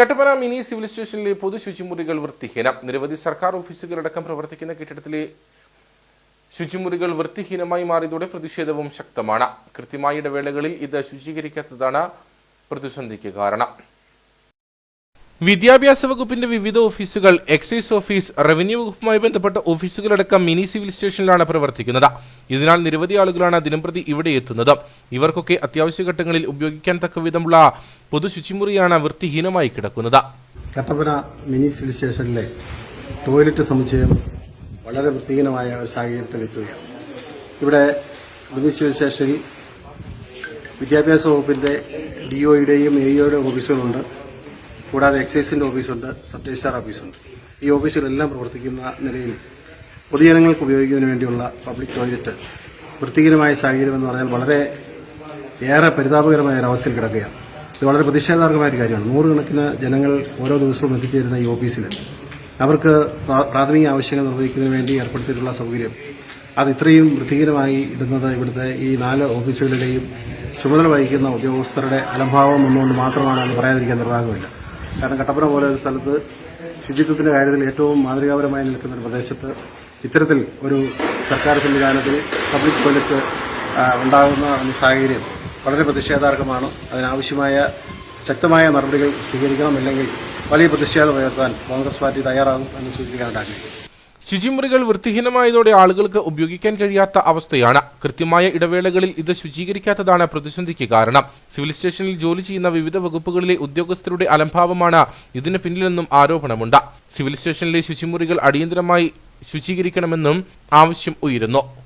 Kattappana mini civil സ്റ്റേഷനിലെ പൊതു ശുചിമുറികൾ വൃത്തിഹീനം. നിരവധി സർക്കാർ ഓഫീസുകളടക്കം പ്രവർത്തിക്കുന്ന കെട്ടിടത്തിലെ ശുചിമുറികൾ വൃത്തിഹീനമായി മാറിയതോടെ പ്രതിഷേധവും ശക്തമാണ്. കൃത്യമായ ഇടവേളകളിൽ ഇത് ശുചീകരിക്കാത്തതാണ് പ്രതിസന്ധിക്ക് കാരണം. വിദ്യാഭ്യാസ വകുപ്പിന്റെ വിവിധ ഓഫീസുകൾ എക്സൈസ് ഓഫീസ് റവന്യൂ വകുപ്പുമായി ബന്ധപ്പെട്ട ഓഫീസുകളടക്കം മിനി സിവിൽ സ്റ്റേഷനിലാണ് പ്രവർത്തിക്കുന്നത്. ഇതിനാൽ നിരവധി ആളുകളാണ് ദിനംപ്രതി ഇവിടെ എത്തുന്നത്. ഇവർക്കൊക്കെ അത്യാവശ്യ ഘട്ടങ്ങളിൽ ഉപയോഗിക്കാൻ തക്കവിധമുള്ള പൊതു ശുചിമുറിയാണ് വൃത്തിഹീനമായി കിടക്കുന്നത്. കട്ടപ്പന മിനി സിവിൽ സ്റ്റേഷനിലെ ടോയ്ലറ്റ് സമുച്ചയം വളരെ വൃത്തിഹീനമായ ഒരു ഇവിടെ മിനി സിവിൽ സ്റ്റേഷനിൽ വിദ്യാഭ്യാസ വകുപ്പിന്റെ ഡിഒയുടെയും എഇഒയുടെയും ഓഫീസുകളുണ്ട്. കൂടാതെ എക്സൈസിന്റെ ഓഫീസുണ്ട് സബ് രജിസ്ട്രാർ ഓഫീസുണ്ട്. ഈ ഓഫീസുകളെല്ലാം പ്രവർത്തിക്കുന്ന നിലയിൽ പൊതുജനങ്ങൾക്ക് ഉപയോഗിക്കുന്നതിന് വേണ്ടിയുള്ള പബ്ലിക് ടോയ്ലറ്റ് വൃത്തിഹീനമായ സാഹചര്യം എന്ന് പറഞ്ഞാൽ വളരെ ഏറെ പരിതാപകരമായ ഒരവസ്ഥയിൽ കിടക്കുകയാണ്. ഇത് വളരെ പ്രതിഷേധാർഹമായ ഒരു കാര്യമാണ്. നൂറുകണക്കിന് ജനങ്ങൾ ഓരോ ദിവസവും എത്തിച്ചേരുന്ന ഈ ഓഫീസിൽ അവർക്ക് പ്രാഥമിക ആവശ്യങ്ങൾ നിർവഹിക്കുന്നതിന് വേണ്ടി ഏർപ്പെടുത്തിയിട്ടുള്ള സൗകര്യം. അത് ഇത്രയും വൃത്തികരമായി ഇടുന്നത് ഇവിടുത്തെ ഈ നാല് ഓഫീസുകളിലെയും ചുമതല വഹിക്കുന്ന ഉദ്യോഗസ്ഥരുടെ അലംഭാവം ഒന്നുകൊണ്ട് മാത്രമാണ് എന്ന് പറയാതിരിക്കാൻ നിർവാഹമില്ല. കാരണം കട്ടപ്പന പോലെ ഒരു സ്ഥലത്ത് ശുചിത്വത്തിന്റെ കാര്യത്തിൽ ഏറ്റവും മാതൃകാപരമായി നിൽക്കുന്ന ഒരു പ്രദേശത്ത് ഇത്തരത്തിൽ ഒരു സർക്കാർ സംവിധാനത്തിൽ പബ്ലിക് ടോയ്ലറ്റ് ഉണ്ടാകുന്ന ഒരു സാഹചര്യം വളരെ പ്രതിഷേധാർഹമാണ്. അതിനാവശ്യമായ ശക്തമായ നടപടികൾ സ്വീകരിക്കണം അല്ലെങ്കിൽ വലിയ പ്രതിഷേധം ഉയർത്താൻ കോൺഗ്രസ് പാർട്ടി തയ്യാറാകും എന്ന് സൂചിപ്പിക്കാനായിട്ട് ആഗ്രഹിക്കുന്നു. ശുചിമുറികൾ വൃത്തിഹീനമായതോടെ ആളുകൾക്ക് ഉപയോഗിക്കാൻ കഴിയാത്ത അവസ്ഥയാണ്. കൃത്യമായ ഇടവേളകളിൽ ഇത് ശുചീകരിക്കാത്തതാണ് പ്രതിസന്ധിക്ക് കാരണം. സിവിൽ സ്റ്റേഷനിൽ ജോലി ചെയ്യുന്ന വിവിധ വകുപ്പുകളിലെ ഉദ്യോഗസ്ഥരുടെ അലംഭാവമാണ് ഇതിന് പിന്നിലെന്നും ആരോപണമുണ്ട്. സിവിൽ സ്റ്റേഷനിലെ ശുചിമുറികൾ അടിയന്തരമായി ശുചീകരിക്കണമെന്നും ആവശ്യം ഉയരുന്നു.